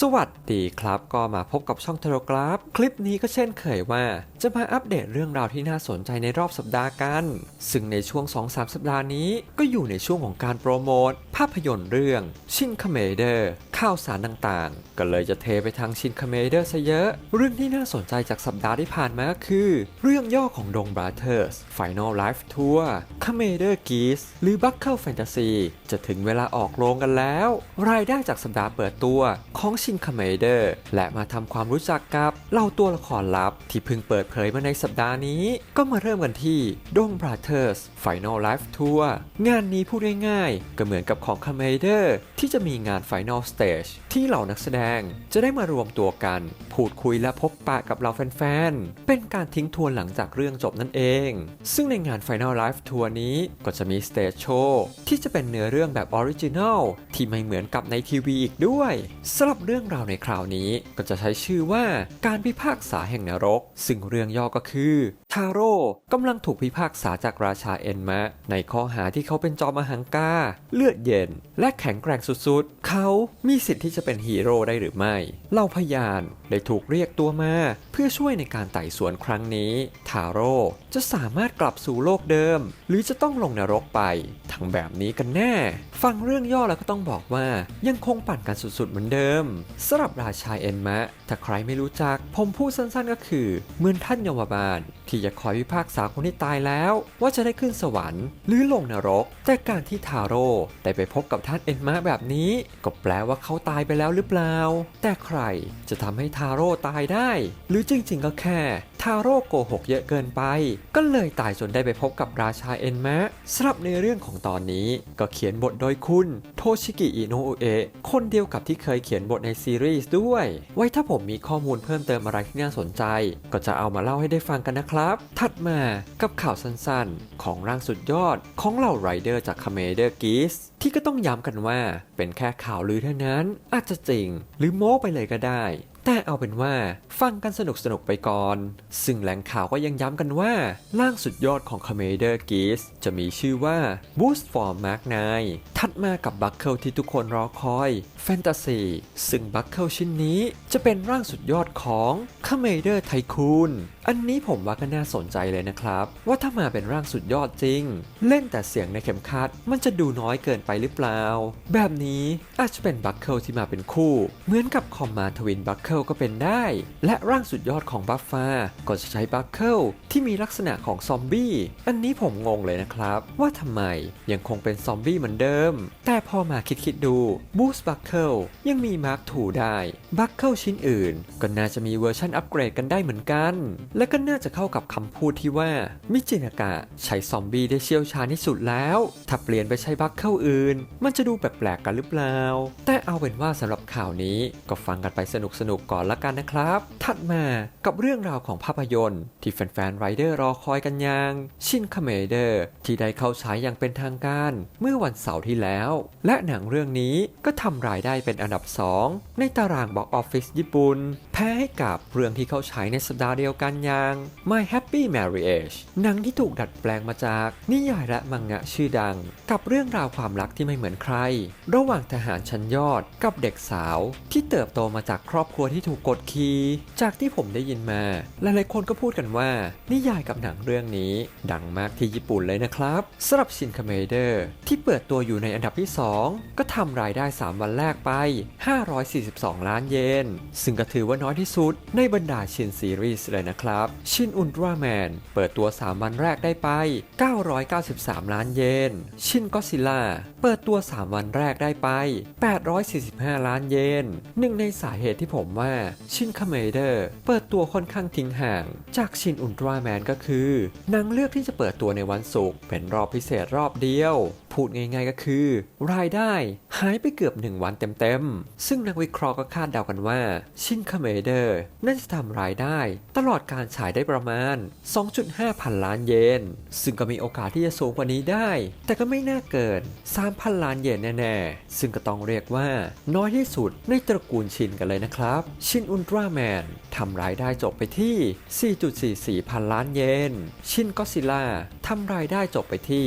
สวัสดีครับก็มาพบกับช่องเทโลกราฟ คลิปนี้ก็เช่นเคยว่า จะมาอัปเดตเรื่องราวที่น่าสนใจในรอบสัปดาห์กัน ซึ่งในช่วง 2-3 สัปดาห์นี้ก็อยู่ในช่วงของการโปรโมทาพยนตร์เรื่องชินคาเมเดอร์ข่าวสารต่างๆ ก็เลยจะเทไปทางชินคาเมเดอร์ซะเยอะ เรื่องที่น่าสนใจจากสัปดาห์ที่ผ่านมาก็คือ เรื่องย่อของดงบราเธอร์ส Final Life Tour คาเมเดอร์กีสหรือ Buckle Fantasy จะถึงเวลาออกโรงกันแล้ว รายได้จากสัปดาห์เปิดตัวของชินคาเมเดอร์และมาทำความรู้จักกับเหล่าตัวละครลับ ที่เพิ่งเปิดเผยมาในสัปดาห์นี้ ก็มาเริ่มกันที่ดงบราเธอร์ส Final Life Tour งานนี้พูดง่ายๆก็เหมือนกับของคาเมเดอร์ที่จะมีงาน Final Stage ที่เหล่านักแสดงจะได้มารวมตัวกัน พูดคุยและพบปะกับเหล่าแฟนๆ เป็นการทิ้งทวนหลังจากเรื่องจบนั่นเอง ซึ่งในงาน Final Life Tour นี้ก็จะมีสเตจโชว์ที่จะเป็นเนื้อเรื่องแบบออริจินัลที่ไม่เหมือนกับในทีวีอีกด้วยสำหรับเรื่องราวในคราวนี้ก็จะใช้ชื่อว่าการพิพากษาแห่งนรก ซึ่งเรื่องย่อก็คือทาโร่กำลังถูกพิพากษาจากราชาเอ็นมะ ในข้อหาที่เขาเป็นจอมอหังกาเลือดเย็นและแข็งแกร่งสุดๆ เขามีสิทธิ์ที่จะเป็นฮีโร่ได้หรือไม่ เล่าพยานได้ถูกเรียกตัวมาเพื่อช่วยในการไต่สวนครั้งนี้ ทาโร่จะสามารถกลับสู่โลกเดิม หรือจะต้องลงนรกไปทั้งแบบนี้กันแน่ ฟังเรื่องย่อแล้วก็ต้องบอกว่า ยังคงปั่นกันสุดๆเหมือนเดิมสำหรับราชาเอ็นมะ ถ้าใครไม่รู้จัก ผมพูดสั้นๆก็คือ เหมือนท่านยมบาล ที่จะคอยพิพากษาคนที่ตายแล้ว ว่าจะได้ขึ้นสวรรค์ หรือลงนรก แต่การที่ทาโร่ได้ไปพบกับท่านเอ็นมะแบบนี้ ก็แปลว่าเขาตายไปแล้วหรือเปล่า แต่ใครจะทำให้ทาโร่ตายได้ หรือจริงๆ ก็แค่ทาโร่โกหกเยอะเกินไป ก็เลยตายจนได้ไปพบกับราชาเอ็นมะสำหรับในเรื่องของตอนนี้ก็เขียนบทโดยคุณ โทชิกิอิโนะเอะคนเดียวกับที่เคยเขียนบทในซีรีส์ด้วย ไว้ถ้าผมมีข้อมูลเพิ่มเติมอะไรที่น่าสนใจ ก็จะเอามาเล่าให้ได้ฟังกันนะครับ ถัดมากับข่าวสั้นๆ ของร่างสุดยอดของเหล่าไรเดอร์จากคาเมเดอร์กิสที่ก็ต้องย้ำกันว่าเป็นแค่ข่าวลือเท่านั้น อาจจะจริง หรือโม้ไปเลยก็ได้ แต่เอาเป็นว่าฟังกันสนุกสนุกๆไปก่อน ซึ่งแหล่งข่าวก็ยังย้ำกันว่าร่างสุดยอดของ Commander Geass จะมีชื่อว่า Boost for Mark 9ถัดมากับบัคเคิลที่ทุกคนรอคอย Fantasy ซึ่งบัคเคิลชิ้นนี้จะเป็นร่างสุดยอดของ Commander Tycoon อันนี้ผมว่าก็น่าสนใจเลยนะครับ ว่าถ้ามาเป็นร่างสุดยอดจริง เล่นแต่เสียงในเข็มขัดมันจะดูน้อยเกินไปหรือเปล่า แบบนี้อาจจะเป็นบัคเคิลที่มาเป็นคู่ เหมือนกับคอมมาทวินบัคเคิลก็เป็นได้ และร่างสุดยอดของบัฟฟาก็จะใช้บัคเคิลที่มีลักษณะของซอมบี้ อันนี้ผมงงเลยนะครับ ว่าทำไมยังคงเป็นซอมบี้เหมือนเดิม แต่พอมาคิดคิดๆดูบูสบัคเคิลยังมีมาร์คถูได้บัคเคิลชิ้นอื่น ก็น่าจะมีเวอร์ชันอัปเกรดกันได้เหมือนกัน และก็น่าจะเข้ากับคำพูดที่ว่ามิจินากะใช้ซอมบี้ได้เชี่ยวชาญที่สุดแล้ว ถ้าเปลี่ยนไปใช้บัคเคิลอื่น มันจะดูแปลกๆกันหรือเปล่า แต่เอาเป็นว่าสำหรับข่าวนี้ก็ฟังกันไปสนุกๆก่อนละกันนะครับ ถัดมากับเรื่องราวของภาพยนตร์ ที่แฟนๆไรเดอร์รอคอยกันอย่างชินคาเมเดอร์ที่ได้เข้าฉายอย่างเป็นทางการ เมื่อวันเสาร์ที่แล้ว และหนังเรื่องนี้ก็ทำรายได้เป็นอันดับ 2 ในตารางบ็อกออฟฟิศญี่ปุ่นแพ้ให้กับเรื่องที่เข้าฉายในสัปดาห์เดียวกันอย่าง My Happy Marriage หนังที่ถูกดัดแปลงมาจาก นิยายและมังงะชื่อดัง กับเรื่องราวความรักที่ไม่เหมือนใคร ระหว่างทหารชั้นยอดกับเด็กสาว ที่เติบโตมาจากครอบครัวที่ถูกกดขี่จากที่ผมได้ยินมา หลายๆคนก็พูดกันว่า นิยายกับหนังเรื่องนี้ ดังมากที่ญี่ปุ่นเลยนะครับสำหรับชินคาเมเดอร์ที่เปิดตัวอยู่ในอันดับที่ 2 ก็ทำรายได้ 3 วันแรกไป 542 ล้านเยน ซึ่งก็ถือว่าน้อยที่สุดในบรรดาชินซีรีส์เลยนะครับชินอุลตร้าแมนเปิดตัว 3 วันแรกได้ไป 993 ล้านเยน ชินก็ซิล่าเปิดตัว 3 วันแรกได้ไป 845 ล้านเยนหนึ่งในสาเหตุที่ผมว่าชินคาเมเดอร์เปิดตัวค่อนข้างทิ้งห่าง จากชินอุลตร้าแมนก็คือหนังเลือกที่จะเปิดตัวในวันศุกร์เป็นรอบพิเศษรอบเดียว พูดง่ายๆก็คือ รายได้หายไปเกือบ 1 วันเต็มๆ ซึ่งนักวิเคราะห์ก็คาดเดากันว่า ชินคาเมเดอร์น่าจะทำรายได้ ตลอดการฉายได้ประมาณ 2.5 พันล้านเยน ซึ่งก็มีโอกาสที่จะสูงกว่านี้ได้ แต่ก็ไม่น่าเกิน 3,000 ล้านเยนแน่ๆ ซึ่งก็ต้องเรียกว่า น้อยที่สุดในตระกูลชินกันเลยนะครับ ชินอุลตร้าแมนทำรายได้จบไปที่ 4.44 พันล้านเยน ชินก็ซิล่าทำรายได้จบไปที่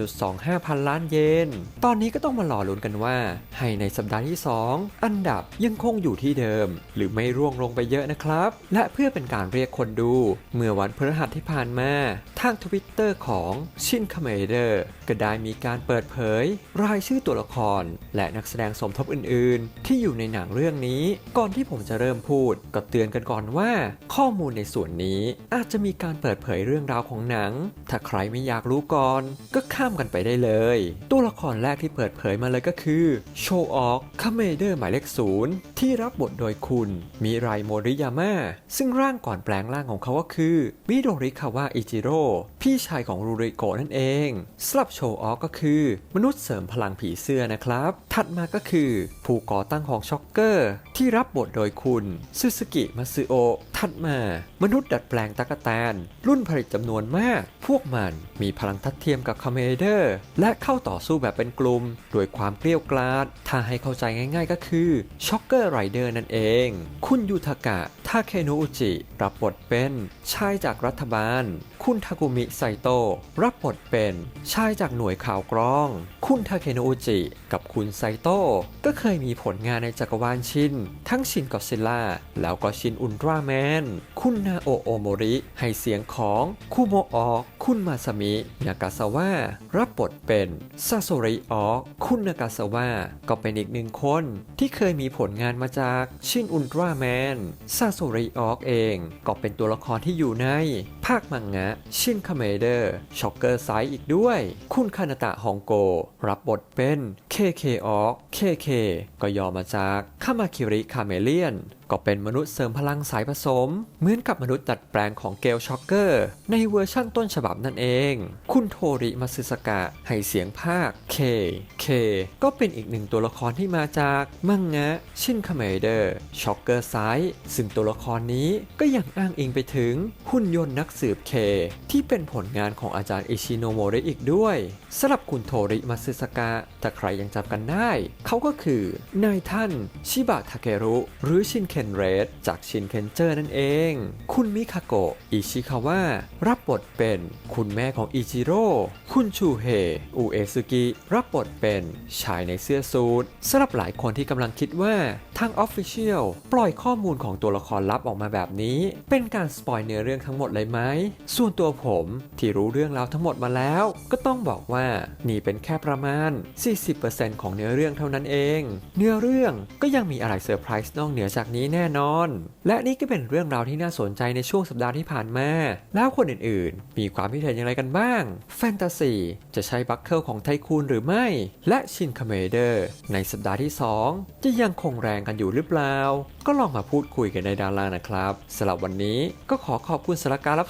8.25พัน1,000 ล้านเยน ตอนนี้ก็ต้องมารอลุ้นกันว่า ให้ในสัปดาห์ที่ 2 อันดับยังคงอยู่ที่เดิม หรือไม่ร่วงลงไปเยอะนะครับ และเพื่อเป็นการเรียกคนดู เมื่อวันพฤหัสที่ผ่านมาทางทวิตเตอร์ของชินคาเมเดอร์ก็ได้มีการเปิดเผย รายชื่อตัวละคร และนักแสดงสมทบอื่น ๆ ที่อยู่ในหนังเรื่องนี้ ก่อนที่ผมจะเริ่มพูด ก็เตือนกันก่อนว่า ข้อมูลในส่วนนี้อาจจะมีการเปิดเผยเรื่องราวของหนัง ถ้าใครไม่อยากรู้ก่อน ก็ข้ามกันไปได้เลยตัวละครแรกที่เปิดเผยมาเลยก็คือโชออกคาเมเดอร์หมายเลขศูนย์ที่รับบทโดยคุณ มิไรโมริยาม่าซึ่งร่างก่อนแปลงร่างของเขาก็คือมิโดริคาวะอิจิโร่พี่ชายของรูริโกะนั่นเองสลับโชออกก็คือ มนุษย์เสริมพลังผีเสื้อนะครับถัดมาก็คือ ผู้ก่อตั้งของช็อกเกอร์ ที่รับบทโดยคุณซูซูกิมาซึโอะถัดมามนุษย์ดัดแปลงตะกแตน รุ่นผลิตจำนวนมาก พวกมันมีพลังทัดเทียมกับคาเมเดอร์ และเข้าต่อสู้แบบเป็นกลุ่มด้วยความเกลี้ยวกล่อมถ้าให้เข้าใจง่าย ๆ ก็คือช็อกเกอร์ไรเดอร์นั่นเอง คุณยูทากะาเคโนอุจิรับบทเป็นชายจากรัฐบาล คุณทากุมิไซโตะรับบทเป็นชายจากหน่วยข่าวกรอง คุณทาเคโนอุจิกับคุณไซโตะก็เคยมีผลงานในจักรวาลชิน ทั้งชินกอซิล่า แล้วก็ชินอุลตร้าแมน คุณนาโอโอโมริ ให้เสียงของคุโมออก คุณมาซามิ นากาซาวะรับบทเป็นซาโซริออกคุณนากาซาวะก็เป็นอีกหนึ่งคนที่เคยมีผลงานมาจากชินอุลตร้าแมน ซาโซริออกเอง ก็เป็นตัวละครที่อยู่ในภาคมังงะ ชินคาเมเดอร์ ช็อกเกอร์ไซอีกด้วย คุณคานาตะฮองโก รับบทเป็นเคเคออกเคเคก็ย่อมาจากคามาคิริคาเมเลียนก็เป็นมนุษย์เสริมพลังสายผสม เหมือนกับมนุษย์ดัดแปลงของเกลช็อกเกอร์ ในเวอร์ชั่นต้นฉบับนั่นเอง คุณโทริมาซึสกะ ให้เสียงภาคเคเคก็เป็นอีกหนึ่งตัวละครที่มาจากมังงะ ชินคาเมเดอร์ช็อกเกอร์ไซซึ่งตัวละครนี้ก็ยังอ้างอิงไปถึงหุ่นยนต์นักสืบเค ที่เป็นผลงานของอาจารย์อิชิโนโมริอีกด้วยสำหรับคุณโทริมาซึสกะถ้าใครยังจำกันได้ เขาก็คือนายท่านชิบะทาเกรุ หรือชินเคนเรดจากชินเคนเจอร์นั่นเอง คุณมิคาโกะอิชิคาวะรับบทเป็นคุณแม่ของอิจิโร่คุณชูเฮอุเอซึกิรับบทเป็นชายในเสื้อสูทสำหรับหลายคนที่กำลังคิดว่าทางออฟฟิเชียลปล่อยข้อมูลของตัวละครลับออกมาแบบนี้ เป็นการสปอยเนื้อเรื่องทั้งหมดเลยไหมส่วนตัวผมที่รู้เรื่องราวทั้งหมดมาแล้ว ก็ต้องบอกว่านี่เป็นแค่ประมาณ 40%ของเนื้อเรื่องเท่านั้นเอง เนื้อเรื่องก็ยังมีอะไรเซอร์ไพรส์นอกเหนือจากนี้แน่นอน และนี่ก็เป็นเรื่องราวที่น่าสนใจในช่วงสัปดาห์ที่ผ่านมา แล้วคนอื่นๆ มีความคิดเห็นอย่างไรกันบ้าง แฟนตาซีจะใช้บัคเคิลของไทคูนหรือไม่ และชินคาเมเดอร์ ในสัปดาห์ที่ 2 จะยังคงแรงกันอยู่หรือเปล่า ก็ลองมาพูดคุยกันในด้านล่างนะครับสำหรับวันนี้ก็ขอขอบคุณสำหรับการรับ